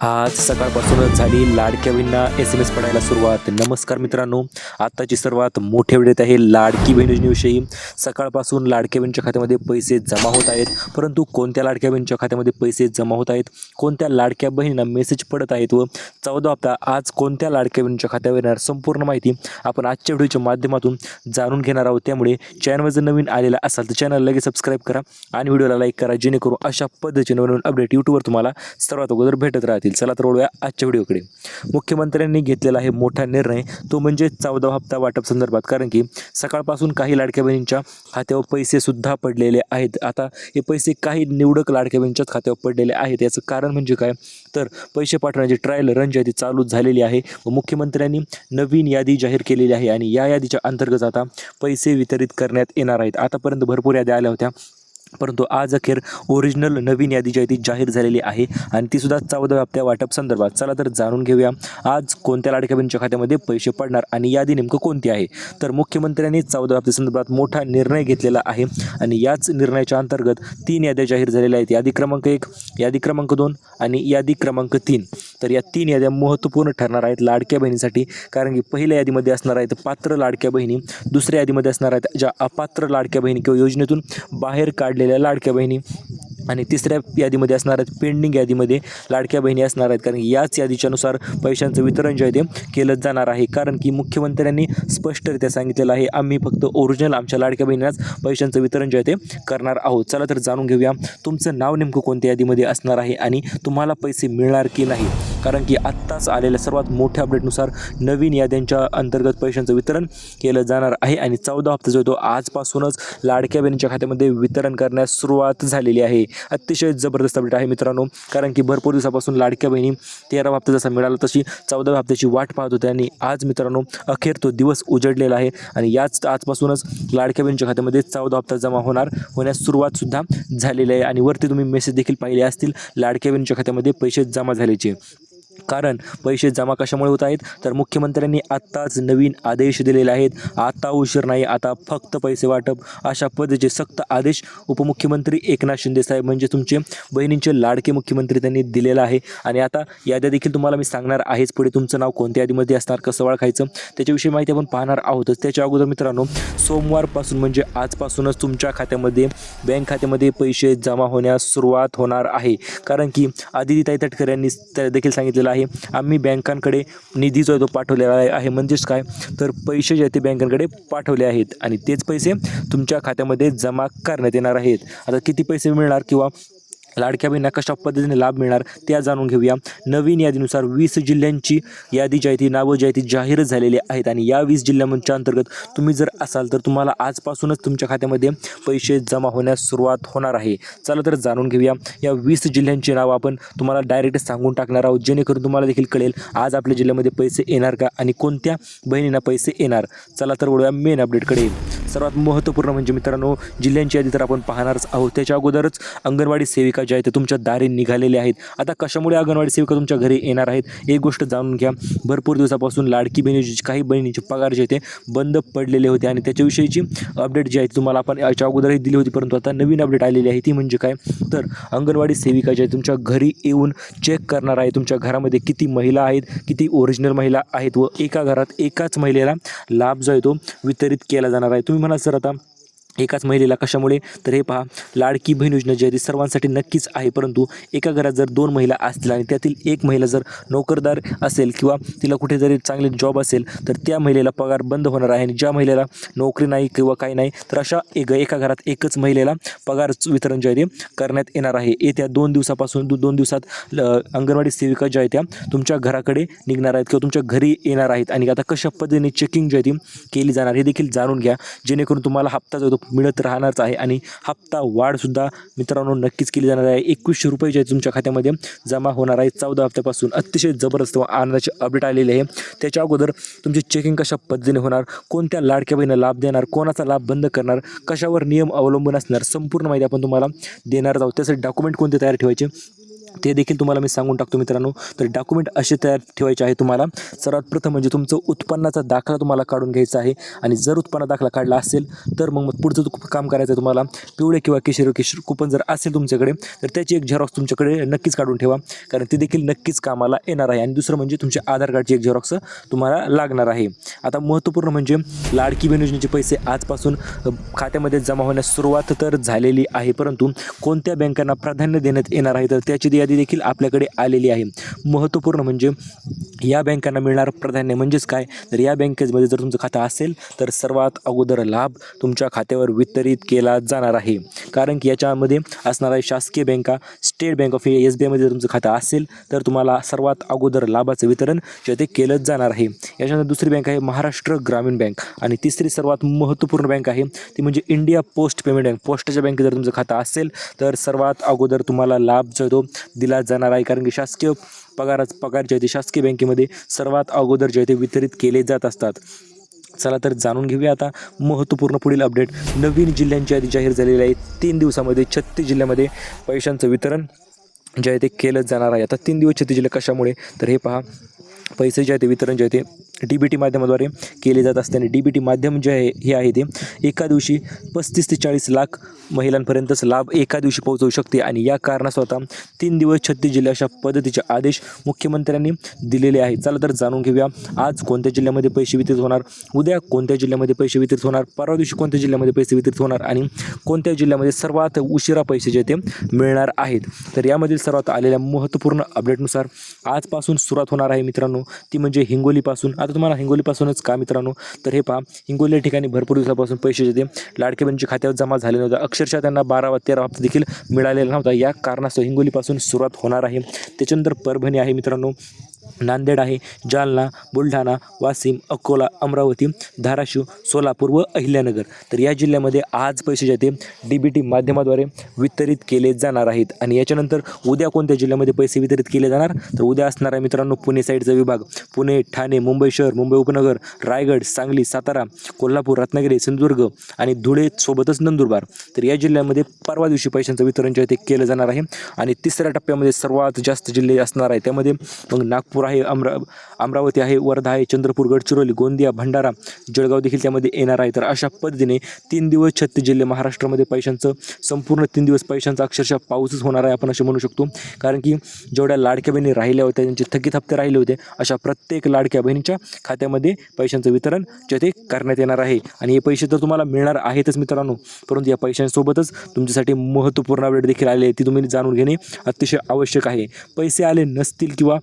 आज सकाळपासूनच झाली लाडक्या एस एम एस पडायला सुरुवात. नमस्कार मित्रांनो आत्ताची सर्वात मोठी वेळेत आहे लाडकी बहीण योजनेविषयी. सकाळपासून लाडक्या बहिणीच्या खात्यामध्ये पैसे जमा होत आहेत परंतु कोणत्या लाडक्या बहिणीच्या खात्यामध्ये पैसे जमा होत आहेत कोणत्या लाडक्या बहिणींना मेसेज पडत आहेत व चौदा हप्ता आज कोणत्या लाडक्या बहिणीच्या खात्यावर येणार संपूर्ण माहिती आपण आजच्या व्हिडिओच्या माध्यमातून जाणून घेणार आहोत. त्यामुळे चॅनलवर जर नवीन आलेला असाल तर चॅनल लगेच सबस्क्राईब करा आणि व्हिडिओला लाईक करा जेणेकरून अशा पद्धतीने नवीन अपडेट यूट्यूबवर तुम्हाला सर्वात अगोदर भेटत राहतील. चला तर वळूया आजच्या व्हिडिओकडे. मुख्यमंत्र्यांनी घेतलेला आहे मोठा निर्णय. तो म्हणजे चौदा हप्ता वाटप संदर्भात. कारण की सकाळपासून काही लाडक्या बहिणींच्या खात्यावर पैसे सुद्धा पडलेले आहेत. आता हे पैसे काही निवडक लाडक्या बहिणीच्याच खात्यावर पडलेले आहेत. याचं कारण म्हणजे काय? तर पैसे पाठवण्याची ट्रायल रन जी आहे ती चालू झालेली आहे. व मुख्यमंत्र्यांनी नवीन यादी जाहीर केलेली आहे. आणि या यादीच्या अंतर्गत आता पैसे वितरित करण्यात येणार आहेत. आतापर्यंत भरपूर याद्या आल्या होत्या. परंतु आज अखेर ओरिजिनल नवीन यादी जी आहे ती जाहीर झालेली आहे आणि ती सुद्धा चौदा हप्त्या वाटप संदर्भात. चला तर जाणून घेऊया आज कोणत्या लाडक्या बहिणीच्या खात्यामध्ये पैसे पडणार आणि यादी नेमकं कोणती आहे? तर मुख्यमंत्र्यांनी चौदा हप्त्या संदर्भात मोठा निर्णय घेतलेला आहे आणि याच निर्णयाच्या अंतर्गत तीन याद्या जाहीर झालेल्या आहेत. यादी क्रमांक एक यादी क्रमांक दोन आणि यादी क्रमांक तीन. तर या तीन याद्या महत्त्वपूर्ण ठरणार आहेत लाडक्या बहिणीसाठी कारण की पहिल्या यादीमध्ये असणार आहेत पात्र लाडक्या बहिणी दुसऱ्या यादीमध्ये असणार आहेत ज्या अपात्र लाडक्या बहिणी किंवा योजनेतून बाहेर काढ पडलेल्या लाडक्या बहिणी. आणि तिसऱ्या यादीमध्ये असणार आहेत पेंडिंग यादीमध्ये लाडक्या बहिणी असणार आहेत. कारण की याच यादीच्यानुसार पैशांचं वितरण जे आहे ते केलं जाणार आहे. कारण की मुख्यमंत्र्यांनी स्पष्टरित्या सांगितलेलं आहे आम्ही फक्त ओरिजिनल आमच्या लाडक्या बहिणीलाच पैशांचं वितरण जे आहे ते करणार आहोत. चला तर जाणून घेऊया तुमचं नाव नेमकं कोणत्या यादीमध्ये असणार आहे आणि तुम्हाला पैसे मिळणार की नाही? कारण की आत्ताच आलेल्या सर्वात मोठ्या अपडेटनुसार नवीन याद्यांच्या अंतर्गत पैशांचं वितरण केलं जाणार आहे आणि चौदा हप्ता जो तो आजपासूनच लाडक्या बहिणीच्या खात्यामध्ये वितरण करण्यास सुरुवात झालेली आहे. अतिशय जबरदस्त अपडेट आहे मित्रांनो. कारण की भरपूर दिवसापासून लाडक्या बहिणी तेरा हप्ता जसा मिळाला तशी चौदा हप्त्याची वाट पाहत होते आणि आज मित्रांनो अखेर तो दिवस उजडलेला आहे. आणि याच आजपासूनच लाडक्या बहिणीच्या खात्यामध्ये चौदा हप्ता जमा होणार होण्यास सुरुवातसुद्धा झालेली आहे. आणि वरती तुम्ही मेसेज देखील पाहिले असतील लाडक्या बहिणीच्या खात्यामध्ये पैसे जमा झाल्याचे. कारण पैसे जमा कशामुळे होत आहेत? तर मुख्यमंत्र्यांनी आत्ताच नवीन आदेश दिलेले आहेत. आता उशीर नाही आता फक्त पैसे वाटप. अशा पद्धतीचे सक्त आदेश उपमुख्यमंत्री एकनाथ शिंदे साहेब म्हणजे तुमचे बहिणींचे लाडके मुख्यमंत्री त्यांनी दिलेला आहे. आणि आता याद्या देखील तुम्हाला मी सांगणार आहेच पुढे तुमचं नाव कोणत्या यादीमध्ये असणार कसं ओळखायचं त्याच्याविषयी माहिती आपण पाहणार आहोतच. त्याच्या अगोदर मित्रांनो सोमवारपासून म्हणजे आजपासूनच तुमच्या खात्यामध्ये बँक खात्यामध्ये पैसे जमा होण्यास सुरुवात होणार आहे. कारण की आदिती ताई तटकर यांनी त्या- देखील सांगितलेलं आहे. आम्ही बँकांकडे निधी जो आहे तो पाठवलेला आहे आहे. म्हणजेच काय? तर पैसे जे आहेत ते बँकांकडे पाठवले आहेत. आणि तेच पैसे तुमच्या खात्यामध्ये जमा करण्यात येणार आहेत. आता किती पैसे मिळणार किंवा लाडक्या बहिणींना कशा पद्धतीने लाभ मिळणार त्या जाणून घेऊया. नवीन यादीनुसार वीस जिल्ह्यांची यादी जी आहे ती नावं जी आहे ती जाहीर झालेली आहेत आणि या वीस जिल्ह्यांच्या अंतर्गत तुम्ही जर असाल तर तुम्हाला आजपासूनच तुमच्या खात्यामध्ये पैसे जमा होण्यास सुरुवात होणार आहे. चला तर जाणून घेऊया. या वीस जिल्ह्यांची नावं आपण तुम्हाला डायरेक्ट सांगून टाकणार आहोत. जेणेकरून तुम्हाला देखील कळेल आज आपल्या जिल्ह्यामध्ये पैसे येणार का आणि कोणत्या बहिणींना पैसे येणार. चला तर वळूया. मेन अपडेटकडे सर्वात महत्त्वपूर्ण म्हणजे मित्रांनो जिल्ह्यांची यादी तर आपण पाहणारच आहोत. त्याच्या अगोदरच अंगणवाडी सेविका ज्या आहेत त्या तुमच्या दारी निघालेल्या आहेत. आता कशामुळे अंगणवाडी सेविका तुमच्या घरी येणार आहेत एक गोष्ट जाणून घ्या. भरपूर दिवसापासून लाडकी बहिणी काही बहिणीचे पगार जे होते बंद पडलेले होते. आणि त्याच्याविषयीची अपडेट जी आहे तुम्हाला आपण याच्या अगोदरही दिली होती परंतु आता नवीन अपडेट आलेली आहे. ती म्हणजे काय? तर अंगणवाडी सेविका ज्या आहे तुमच्या घरी येऊन चेक करणार आहे. तुमच्या घरामध्ये किती महिला आहेत किती ओरिजिनल महिला आहेत व एका घरात एकाच महिलेला लाभ जो आहे तो वितरित केला जाणार आहे. तुम्ही म्हणाल सर आता एकाच महिलेला कशामुळे? तर हे पहा लाडकी बहीण योजना जी आहे सर्वांसाठी नक्कीच आहे. परंतु एका घरात जर दोन महिला असतील आणि त्यातील एक महिला जर नोकरदार असेल किंवा तिला कुठे जरी चांगले जॉब असेल तर त्या महिलेला पगार बंद होणार आहे. आणि ज्या महिलेला नोकरी नाही किंवा काही नाही तर अशा एक एका घरात एकच महिलेला पगार वितरण जे आहे करण्यात येणार आहे. येत्या दोन दिवसापासून दो दोन दिवसात ल- अंगणवाडी सेविका ज्या आहेत त्या तुमच्या घराकडे निघणार आहेत किंवा तुमच्या घरी येणार आहेत. आणि आता कशा पद्धतीने चेकिंग जी आहे ती केली जाणार हे देखील जाणून घ्या. जेणेकरून तुम्हाला हप्ता जो मिळत राहणारच आहे आणि हप्ता वाढसुद्धा मित्रांनो नक्कीच केली जाणार आहे. एकवीसशे रुपये जे तुमच्या खात्यामध्ये जमा होणार आहे. चौदा हप्त्यापासून अतिशय जबरदस्त व आनंदाची अपडेट आलेले आहे. त्याच्या अगोदर तुमची चेकिंग कशा पद्धतीने होणार? कोणत्या लाडक्या बहिणीला लाभ देणार? कोणाचा लाभ बंद करणार? कशावर नियम अवलंबून असणार? संपूर्ण माहिती आपण तुम्हाला देणार आहोत. त्यासाठी डॉक्युमेंट कोणते तयार ठेवायचे? ते देखील तुम्हाला मी सांगून टाकतो मित्रांनो. तर डॉक्युमेंट असे तयार ठेवायचे आहे तुम्हाला. सर्वात प्रथम म्हणजे तुमचं उत्पन्नाचा दाखला तुम्हाला काढून घ्यायचा आहे. आणि जर उत्पन्न दाखला काढला असेल तर मग मग पुढचं काम करायचं आहे तुम्हाला. पिवळे किंवा केशरी केशर कुपन जर असेल तुमच्याकडे तर त्याची एक झेरॉक्स तुमच्याकडे नक्कीच काढून ठेवा. कारण ते देखील नक्कीच कामाला येणार आहे. आणि दुसरं म्हणजे तुमच्या आधार कार्डची एक झेरॉक्स तुम्हाला लागणार आहे. आता महत्त्वपूर्ण म्हणजे लाडकी बहीण योजनेचे पैसे आजपासून खात्यामध्ये जमा होण्यास सुरुवात तर झालेली आहे. परंतु कोणत्या बँकांना प्राधान्य देण्यात येणार आहे तर त्याची यादी देखील आपल्याकडे आलेली आहे. महत्त्वपूर्ण म्हणजे या बँकांना मिळणारं प्राधान्य म्हणजेच काय? तर या बँकेमध्ये जर तुमचं खातं असेल तर सर्वात अगोदर लाभ तुमच्या खात्यावर वितरित केला जाणार आहे. कारण की याच्यामध्ये असणाऱ्या शासकीय बँका State Bank of S B आयमध्ये जर तुमचं खातं असेल तर तुम्हाला सर्वात अगोदर लाभाचं वितरण जे ते केलंच जाणार आहे. याच्यानंतर दुसरी बँक आहे महाराष्ट्र ग्रामीण बँक आणि तिसरी सर्वात महत्त्वपूर्ण बँक आहे ती म्हणजे इंडिया पोस्ट पेमेंट बँक. पोस्टच्या बँकेत जर तुमचं खातं असेल तर सर्वात अगोदर तुम्हाला लाभ जो तो दिला जाणार आहे. कारण की शासकीय पगाराच पगार जे आहे ते शासकीय बँकेमध्ये सर्वात अगोदर जे आहे ते वितरित केले जात असतात. चला तर जाणून घेऊया आता महत्त्वपूर्ण पुढील अपडेट. नवीन जिल्ह्यांची यादी जाहीर झालेली आहे. तीन दिवसामध्ये छत्तीस जिल्ह्यामध्ये पैशांचं वितरण जे आहे ते केलं जाणार आहे. आता तीन दिवस छत्तीस जिल्हे कशामुळे? तर हे पहा. पैसे जे आहे ते वितरण जे आहे ते डी बी टी माध्यमाद्वारे केले जात असते. आणि डी बी टी माध्यम जे आहे हे आहे ते एका दिवशी पस्तीस ते चाळीस लाख महिलांपर्यंतच लाभ एका दिवशी पोहोचवू शकते. आणि या कारणास्वतः तीन दिवस छत्तीस जिल्हे अशा पद्धतीचे आदेश मुख्यमंत्र्यांनी दिलेले आहेत. चला तर जाणून घेऊया आज कोणत्या जिल्ह्यामध्ये पैसे वितरित होणार उद्या कोणत्या जिल्ह्यामध्ये पैसे वितरित होणार परवा दिवशी कोणत्या जिल्ह्यामध्ये पैसे वितरित होणार आणि कोणत्या जिल्ह्यामध्ये सर्वात उशिरा पैसे जे ते मिळणार आहेत. तर यामधील सर्वात आलेल्या महत्त्वपूर्ण अपडेटनुसार आजपासून सुरुवात होणार आहे मित्रांनो. ती म्हणजे हिंगोलीपासून. आता तुम्हाला हिंगोलीपासूनच का मित्रांनो? तर हे पहा हिंगोली या ठिकाणी भरपूर दिवसापासून पैसे जे ते लाडके खात्यावर जमा झाले नव्हते. अक्षरशः त्यांना बारा व तेरा हप्ता देखील मिळालेला नव्हता. या कारणास्तव हिंगोलीपासून सुरुवात होणार आहे. त्याच्यानंतर परभणी आहे मित्रांनो. नांदेड आहे. जालना बुलढाणा वाशिम अकोला अमरावती धाराशिव सोलापूर व अहिल्यानगर. तर या जिल्ह्यामध्ये आज पैसे जे ते डी बी टी माध्यमाद्वारे वितरित केले जाणार आहेत. आणि याच्यानंतर उद्या कोणत्या जिल्ह्यामध्ये पैसे वितरित केले जाणार? तर उद्या असणार आहे मित्रांनो पुणे साईडचा विभाग. पुणे ठाणे मुंबई शहर मुंबई उपनगर रायगड सांगली सातारा कोल्हापूर रत्नागिरी सिंधुदुर्ग आणि धुळे सोबतच नंदुरबार. तर या जिल्ह्यामध्ये परवा दिवशी पैशांचं वितरण जे आहे ते केलं जाणार आहे. आणि तिसऱ्या टप्प्यामध्ये सर्वात जास्त जिल्हे असणार आहे. त्यामध्ये मग नागपूर आहे अमरा अमरावती आहे वर्धा आहे चंद्रपूर गडचिरोली गोंदिया भंडारा जळगाव देखील त्यामध्ये येणार आहे. तर अशा पद्धतीने तीन दिवस छत्तीस जिल्हे महाराष्ट्रामध्ये पैशांचं संपूर्ण तीन दिवस पैशांचा अक्षरशः पाऊसच होणार आहे आपण असे म्हणू शकतो. कारण की जेवढ्या लाडक्या बहिणी राहिल्या होत्या त्यांचे थकीत हप्ते राहिले होते अशा प्रत्येक लाडक्या बहिणीच्या खात्यामध्ये पैशांचं वितरण जे ते करण्यात येणार आहे. आणि हे पैसे तर तुम्हाला मिळणार आहेतच मित्रांनो परंतु या पैशांसोबतच तुमच्यासाठी महत्त्वपूर्ण अपडेट देखील आले ती तुम्ही जाणून घेणे अतिशय आवश्यक आहे. पैसे आले नसतील किंवा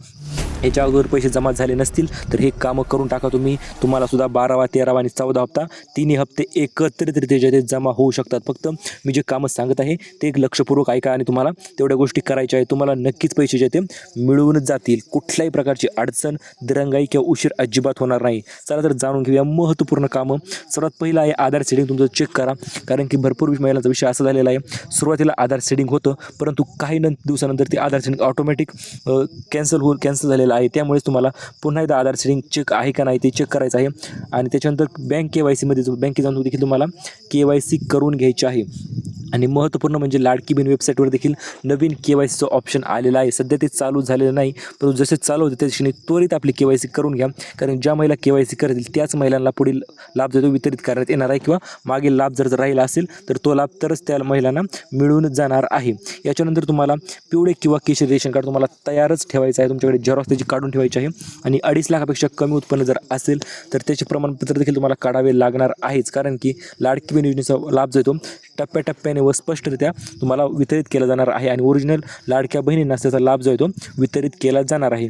याच्या अगोदर पैसे जमा झाले नसतील तर हे कामं करून टाका तुम्ही. तुम्हाला सुद्धा बारावा तेरावा आणि चौदा हप्ता तिन्ही हप्ते एकत्रितरित्या जे ते जमा होऊ शकतात. फक्त मी जे कामं सांगत आहे ते एक लक्षपूर्वक ऐका आणि तुम्हाला तेवढ्या गोष्टी करायच्या आहेत. तुम्हाला नक्कीच पैसे जे ते मिळवूनच जातील. कुठल्याही प्रकारची अडचण दिरंगाई किंवा उशीर अजिबात होणार नाही. चला तर जाणून घेऊया महत्त्वपूर्ण कामं. सर्वात पहिलं आहे आधार सेटिंग. तुमचं चेक करा कारण की भरपूर महिलांचा विषय असा झालेला आहे. सुरुवातीला आधार सेटिंग होतं परंतु काही न दिवसानंतर ते आधार सेटिंग ऑटोमॅटिक कॅन्सल होऊन कॅन्सल झालेलं आहे. त्यामुळेच तुम्हाला पुन्हा एकदा आधार सेटिंग चेक आहे का नाही ते चेक करायचं आहे. आणि त्याच्यानंतर बँक के वाय सीमध्ये बँकेत जाऊन देखील तुम्हाला के वाय सी करून घ्यायची आहे. आणि महत्त्वपूर्ण म्हणजे लाडकी बिन वेबसाईटवर देखील नवीन के वाय सीचं ऑप्शन आलेलं आहे. सध्या ते चालू झालेलं नाही परंतु जसे चालू होते त्या दिवशी त्वरित आपली के वाय सी करून घ्या. कारण ज्या महिला के वाय सी करतील त्याच महिलांना पुढील लाभ जो तो वितरित करण्यात येणार आहे किंवा मागील लाभ जर जर राहिला असेल तर तो लाभ तरच त्या महिलांना मिळून जाणार आहे. याच्यानंतर तुम्हाला पिवळे किंवा केशरी रेशन कार्ड तुम्हाला तयारच ठेवायचं आहे. तुमच्याकडे झेरॉक्स त्याची काढून ठेवायची आहे. आणि अडीच लाखापेक्षा कमी उत्पन्न जर असेल तर त्याचे प्रमाणपत्र देखील तुम्हाला काढावे लागणार आहेच. कारण की लाडकी बहीण योजनेचा लाभ जो तो टप्प्याटप्प्याने व स्पष्टरित्या तुम्हाला वितरित केला जाणार आहे आणि ओरिजिनल लाडक्या बहिणींना त्याचा लाभ जो आहे तो वितरित केला जाणार आहे.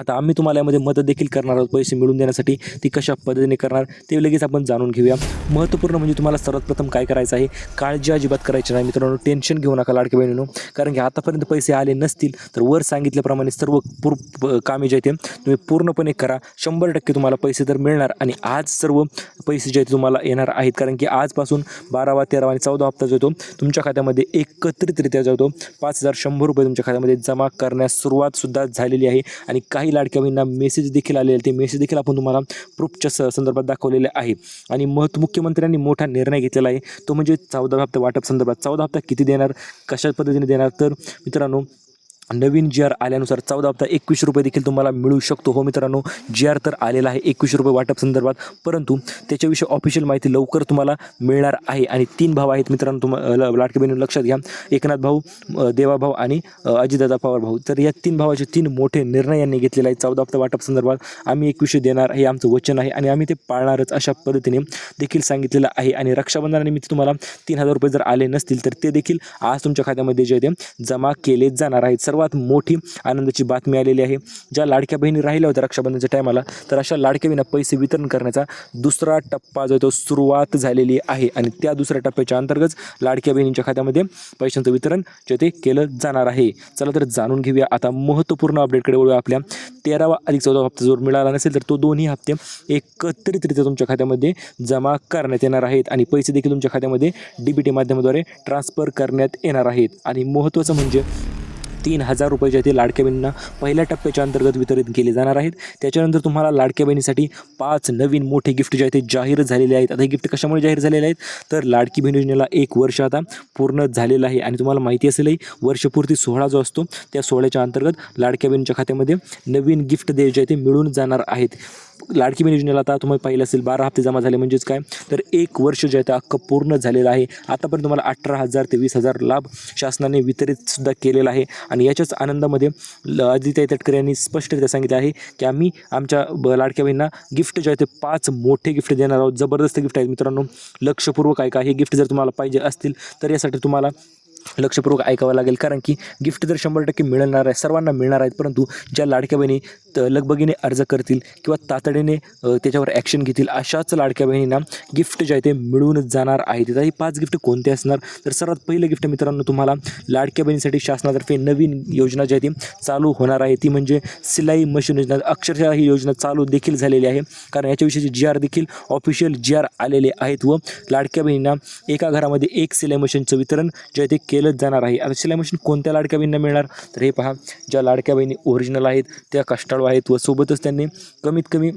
आता आम्ही तुम्हाला यामध्ये मदत देखील करणार आहोत पैसे मिळवून देण्यासाठी. ती कशा पद्धतीने करणार ते लगेच आपण जाणून घेऊया. महत्त्वपूर्ण म्हणजे तुम्हाला सर्वात प्रथम काय करायचं आहे? काळजी अजिबात करायची नाही मित्रांनो टेन्शन घेऊ नका लाडक्या बहिणीनो. कारण की आतापर्यंत पैसे आले नसतील तर वर सांगितल्याप्रमाणे सर्व पूर कामे जे आहेत तुम्ही पूर्णपणे करा. शंभर टक्के तुम्हाला पैसे तर मिळणार आणि आज सर्व पैसे जे आहेत तुम्हाला येणार आहेत. कारण की आजपासून बारावा तेरावा आणि चौदा हप्ता जो येतो तुमच्या खात्यामध्ये एकत्रितरित्या जो पाच हजार शंभर रुपये तुमच्या खात्यामध्ये जमा करण्यास सुरुवातसुद्धा झालेली आहे. आणि काही लाडक्या बहिणींना मेसेज देखील आलेले ते मेसेज देखील आपण तुम्हाला प्रूफच्या स- संदर्भात दाखवलेले आहे. आणि महत् मुख्यमंत्र्यांनी मोठा निर्णय घेतलेला आहे. तो म्हणजे चौदा हप्ता वाटप संदर्भात. चौदा हप्ता किती देणार? कशा पद्धतीने देणार? तर मित्रांनो नवीन जी आर आल्यानुसार चौदा हप्ता एकवीस रुपये देखील तुम्हाला मिळू शकतो. हो मित्रांनो जी आर तर आलेला आहे एकवीस रुपये वाटप संदर्भात. परंतु त्याच्याविषयी ऑफिशियल माहिती लवकर तुम्हाला मिळणार आहे. आणि तीन भाव आहेत मित्रांनो तुम्हाला लाटके बहिणी लक्षात घ्या. एकनाथ भाऊ देवाभाऊ आणि अजितदादा पवार भाऊ. तर या तीन भावाचे तीन मोठे निर्णय यांनी घेतलेले आहेत चौदा हप्ता वाटप संदर्भात. आम्ही एकवीसशे देणार हे आमचं वचन आहे आणि आम्ही ते पाळणारच अशा पद्धतीने देखील सांगितलेलं आहे. आणि रक्षाबंधनानिमित्त तुम्हाला तीन हजार रुपये जर आले नसतील तर ते देखील आज तुमच्या खात्यामध्ये जे आहे ते जमा केले जाणार आहेत. सर्वात मोठी आनंदाची बातमी आलेली आहे. ज्या लाडक्या बहिणी राहिल्या होत्या रक्षाबंधनच्या टायमाला तर अशा लाडक्या बहिणींना पैसे वितरण करण्याचा दुसरा टप्पा जो आहे तो सुरुवात झालेली आहे. आणि त्या दुसऱ्या टप्प्याच्या अंतर्गत लाडक्या बहिणींच्या खात्यामध्ये पैशांचं वितरण जे ते केलं जाणार आहे. चला तर जाणून घेऊया आता महत्त्वपूर्ण अपडेटकडे वळूया आपल्या. तेरावा अधिक चौदा हप्ता जर मिळाला नसेल तर तो दोन्ही हप्ते एकत्रितरित्या तुमच्या खात्यामध्ये जमा करण्यात येणार आहेत. आणि पैसे देखील तुमच्या खात्यामध्ये डी बी टी माध्यमाद्वारे ट्रान्सफर करण्यात येणार आहेत. आणि महत्त्वाचं म्हणजे तीन हजार रुपये जे आहे ते लाडक्या बहिणींना पहिल्या टप्प्याच्या अंतर्गत वितरित केले जाणार आहेत. त्याच्यानंतर तुम्हाला लाडक्या बहिणीसाठी पाच नवीन मोठे गिफ्ट जे आहेत ते जाहीर झालेले आहेत. आता हे गिफ्ट कशामुळे जाहीर झालेले आहेत? तर लाडकी बहीण योजनेला एक वर्ष आता पूर्ण झालेलं आहे आणि तुम्हाला माहिती असेलही वर्षपूर्ती सोहळा जो असतो त्या सोहळ्याच्या अंतर्गत लाडक्या बहिणीच्या खात्यामध्ये नवीन गिफ्ट दे जे आहे ते मिळून जाणार आहेत. लाडकी बहीण योजनेला आता तुम्हाला पाहिलं असेल बारा हप्ते जमा झाले म्हणजेच काय? तर एक वर्ष जे आहे ते अख्खं पूर्ण झालेलं आहे. आतापर्यंत तुम्हाला अठरा हजार ते वीस हजार लाभ शासनाने वितरित सुद्धा केलेला आहे. आणि याच्याच आनंदामध्ये ल अदित्य तटकरे यांनी स्पष्टरित्या सांगितलं आहे की आम्ही आमच्या ब लाडक्या बहिणींना गिफ्ट जे आहे ते पाच मोठे गिफ्ट देणार आहोत जबरदस्त गिफ्ट आहेत मित्रांनो. लक्षपूर्वक आहे का हे गिफ्ट जर तुम्हाला पाहिजे असतील तर यासाठी तुम्हाला लक्षपूर्वक ऐकावं लागेल. कारण की गिफ्ट जर शंभर टक्के मिळणार आहे सर्वांना मिळणार आहेत परंतु ज्या लाडक्या बहिणी त लगबगीने अर्ज करतील किंवा तातडीने त्याच्यावर ॲक्शन घेतील अशाच लाडक्या बहिणींना गिफ्ट जे आहे ते मिळून जाणार आहेत. तिथं ही पाच गिफ्ट कोणते असणार? तर सर्वात पहिलं गिफ्ट मित्रांनो तुम्हाला लाडक्या बहिणीसाठी शासनातर्फे नवीन योजना जी आहे ती चालू होणार आहे. ती म्हणजे सिलाई मशीन योजना. अक्षरशः ही योजना चालू देखील झालेली आहे. कारण याच्याविषयीचे जी आर देखील ऑफिशियल जी आर आलेले आहेत व लाडक्या बहिणींना एका घरामध्ये एक सिलाई मशीनचं वितरण जे आहे ते केलंच जाणार आहे. आता सिलाई मशीन कोणत्या लाडक्या बहिणींना मिळणार? तर हे पहा ज्या लाडक्या बहिणी ओरिजिनल आहेत त्या कष्टाळू आहेत व सोबतच त्यांनी कमीत कमी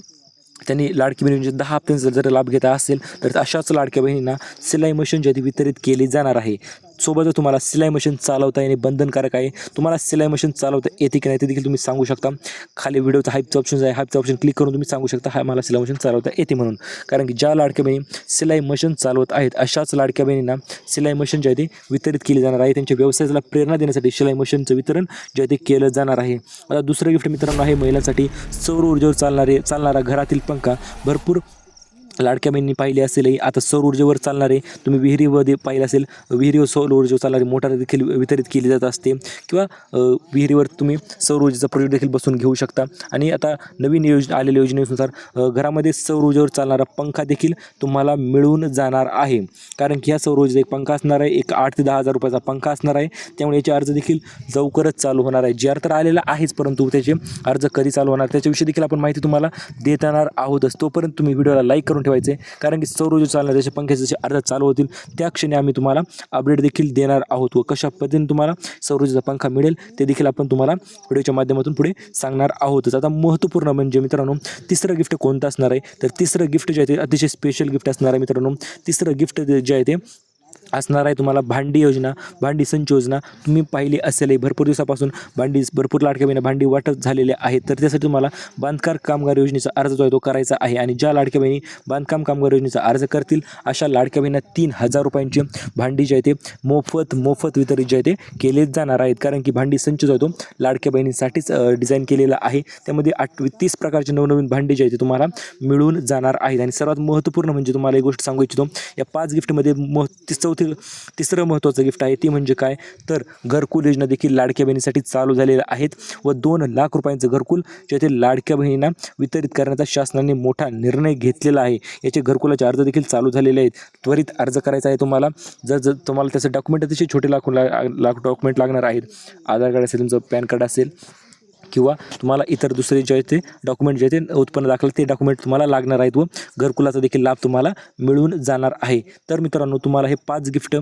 त्यांनी लाडकी बहिणींचे दहा हप्त्यांचा जर लाभ घेता असेल तर अशाच लाडक्या बहिणींना सिलाई मशीन जे वितरित केली जाणार आहे. सोबतच तुम्हाला सिलाई मशीन चालवता येणे बंधनकारक आहे तुम्हाला सिलाई मशीन चालवता येते की नाही ते देखील तुम्ही सांगू शकता. खाली व्हिडिओचा हाईपचं ऑप्शन आहे हाईपचं ऑप्शन क्लिक करून तुम्ही सांगू शकता हा मला सिलाई मशीन चालवता येते म्हणून. कारण की ज्या लाडक्या बहिणी सिलाई मशीन चालवत आहेत अशाच लाडक्या बहिणींना सिलाई मशीन जे आहे ते वितरित केली जाणार आहे. त्यांच्या व्यवसायाला प्रेरणा देण्यासाठी सिलाई मशीनचं वितरण जे आहे ते केलं जाणार आहे. आता दुसरं गिफ्ट मित्रांनो आहे महिलांसाठी सौर ऊर्जेवर चालणारे चालणारा घरातील पंखा. भरपूर लाडक्या बहिणी पाहिली असेलही आता सौर ऊर्जेवर चालणारे तुम्ही विहिरीमध्ये पाहिलं असेल विहिरीवर सौर ऊर्जेवर चालणारी मोटार देखील वितरित केली जात असते. किंवा विहिरीवर तुम्ही सौर ऊर्जेचा प्रयोग देखील बसून घेऊ शकता. आणि आता नवीन योजना आलेल्या योजनेनुसार घरामध्ये सौर ऊर्जेवर चालणारा पंखा देखील तुम्हाला मिळून जाणार आहे. कारण की ह्या सौर ऊर्जेचा एक पंखा असणार आहे एक आठ ते दहा हजार रुपयाचा पंखा असणार आहे. त्यामुळे याचे अर्ज देखील लवकरच चालू होणार आहे. जे अर्थ तर आलेला आहेच परंतु त्याचे अर्ज कधी चालू होणार त्याच्याविषयी देखील आपण माहिती तुम्हाला देत येणार आहोतच. तोपर्यंत तुम्ही व्हिडिओला लाईक करून ठेवायचे कारण की सौर ऊर्जा चालणार जसे पंख्याचे जसे अर्ज चालू होतील त्या क्षणी आम्ही तुम्हाला अपडेट देखील देणार आहोत व कशा पद्धतीने तुम्हाला सौर ऊर्जेचा पंखा मिळेल ते देखील आपण तुम्हाला व्हिडिओच्या माध्यमातून पुढे सांगणार आहोतच आता महत्त्वपूर्ण म्हणजे मित्रांनो तिसरं गिफ्ट कोणतं असणार आहे? तर तिसरं गिफ्ट जे आहे ते अतिशय स्पेशल गिफ्ट असणार आहे मित्रांनो. तिसरं गिफ्ट जे आहे ते असणार आहे तुम्हाला भांडी योजना भांडी संच योजना. तुम्ही पाहिली असेल भरपूर दिवसापासून भांडी भरपूर लाडक्या बहिणी भांडी वाटप झालेले आहेत. तर त्यासाठी तुम्हाला बांधकाम कामगार योजनेचा अर्ज जो आहे तो करायचा आहे आणि ज्या लाडक्या बहिणी बांधकाम कामगार योजनेचा अर्ज करतील अशा लाडक्या बहिणींना तीन हजार रुपयांची भांडी जे आहे ते मोफत मोफत वितरित जे आहे ते केले जाणार आहेत. कारण की भांडी संच जो आहे तो लाडक्या बहिणींसाठीच डिझाईन केलेला आहे. त्यामध्ये आठ तीस प्रकारचे नवनवीन भांडी जे आहे ते तुम्हाला मिळून जाणार आहेत. आणि सर्वात महत्त्वपूर्ण म्हणजे तुम्हाला एक गोष्ट सांगू इच्छितो या पाच गिफ्टमध्ये मह चौथ चौथी तिसरं महत्त्वाचं गिफ्ट आहे ती म्हणजे काय? तर घरकुल योजना देखील लाडक्या बहिणीसाठी चालू झालेल्या आहेत व दोन लाख रुपयांचं घरकुल जेथे लाडक्या बहिणींना वितरित करण्याचा शासनाने मोठा निर्णय घेतलेला आहे. याचे घरकुलाचे अर्ज देखील चालू झालेले आहेत. त्वरित अर्ज करायचा आहे तुम्हाला. जर जर तुम्हाला त्याचं डॉक्युमेंट अतिशय छोटे लाख लाख डॉक्युमेंट लागणार आहेत. आधार कार्ड असेल तुमचं पॅन कार्ड असेल किंवा तुम्हाला इतर दुसरे जे आहे ते डॉक्युमेंट जे आहे ते उत्पन्न दाखल ते डॉक्युमेंट तुम्हाला लागणार आहेत व घरकुलाचा देखील लाभ तुम्हाला मिळून जाणार आहे. तर मित्रांनो तुम्हाला हे पाच गिफ्ट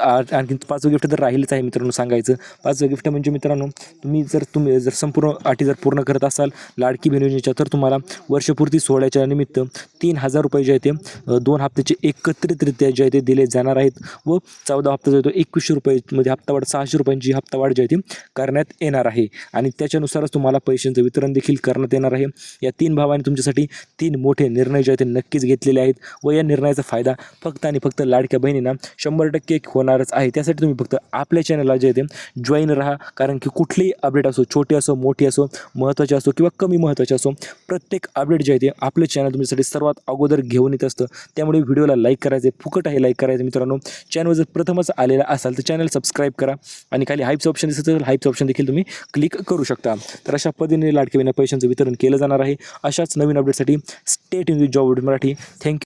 आणखी पाचवं गिफ्ट तर राहीलच आहे मित्रांनो सांगायचं. पाचवं गिफ्ट म्हणजे मित्रांनो तुम्ही जर तुम्ही जर संपूर्ण अटी जर पूर्ण करत असाल लाडकी बहीण योजनेच्या तर तुम्हाला वर्षपूर्ती सोहळ्याच्या निमित्त तीन हजार रुपये जे आहे ते दोन हप्त्याचे एकत्रितरित्या जे आहे ते दिले जाणार आहेत व चौदा हप्ता जो आहे तो एकवीसशे रुपयेमध्ये हप्ता वाढ सहाशे रुपयांची हप्ता वाढ जी आहे ती करण्यात येणार आहे. आणि त्याच्यानुसारच तुम्हाला पैशांचं वितरण देखील करण्यात येणार आहे. या तीन भावाने तुमच्यासाठी तीन मोठे निर्णय जे आहेत ते नक्कीच घेतलेले आहेत व या निर्णयाचा फायदा फक्त आणि फक्त लाडक्या बहिणींना शंभर टक्के होणारच आहे. त्यासाठी तुम्ही फक्त आपल्या चॅनलला जे ते जॉईन राहा. कारण की कुठलीही अपडेट असो छोटी असो मोठी असो महत्त्वाची असो किंवा कमी महत्त्वाची असो प्रत्येक अपडेट जे आहे ते आपलं चॅनल तुमच्यासाठी सर्वात अगोदर घेऊन येत असतं. त्यामुळे व्हिडिओला लाईक करायचे फुकट आहे लाईक करायचं मित्रांनो. चॅनल जर प्रथमच आलेला असाल तर चॅनल सबस्क्राईब करा. आणि खाली हाईप्स ऑप्शन दिसत असेल हाईप्स ऑप्शन देखील तुम्ही क्लिक करू शकता. तर अशा पद्धतीने लाडक्या विना पैशांचं वितरण केलं जाणार आहे. अशाच नवीन अपडेटसाठी State in Job Marathi thank you